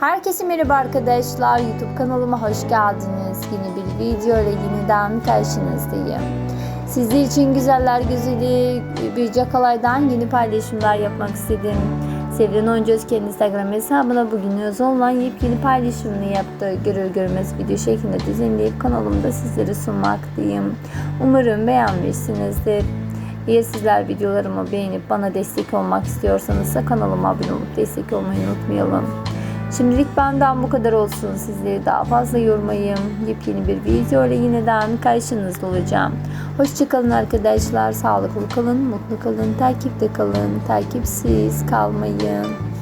Herkese merhaba arkadaşlar. YouTube kanalıma hoş geldiniz. Yeni bir video ile yeniden karşınızdayım. Sizler için güzeller güzeli bir Cakalay'dan yeni paylaşımlar yapmak istedim. Sevilen Oyuncu Özken'in Instagram hesabına bugün özel olan yepyeni paylaşımını yaptı. Görür görmez video şeklinde düzenleyip kanalımda sizlere sunmaktayım. Umarım beğenmişsinizdir. Eğer sizler videolarımı beğenip bana destek olmak istiyorsanız da kanalıma abone olup destek olmayı unutmayalım. Şimdilik benden bu kadar olsun. Sizleri daha fazla yormayayım. Yepyeni bir video ile yeniden karşınızda olacağım. Hoşçakalın arkadaşlar. Sağlıklı kalın, mutlu kalın, takipte kalın, takipsiz kalmayın.